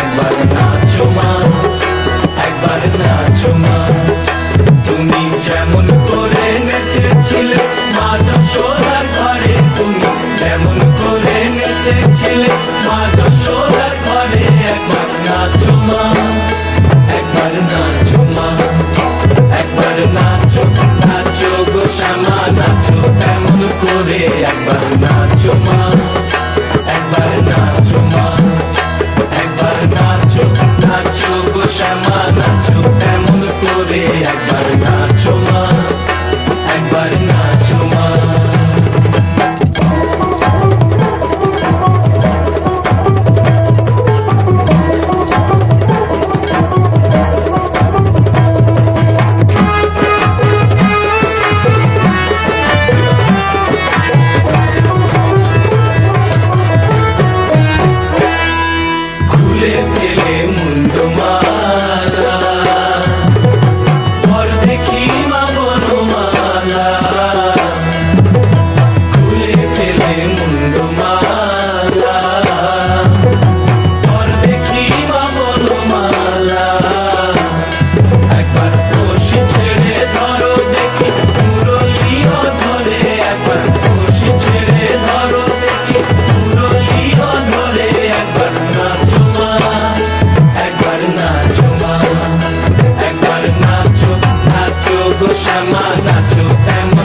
একবার নাচো মা, একবার নাচো মা। তুমি যেমন করে নেচেছিলে মা যশোদার ঘরে, তুমি যেমন করে নেচেছিলে মা যশোদার ঘরে, একবার নাচো মা, একবার নাচো মা। একবার নাচো নাচো গো শ্যামা, নাচো এমন করে একবার নাচো মা।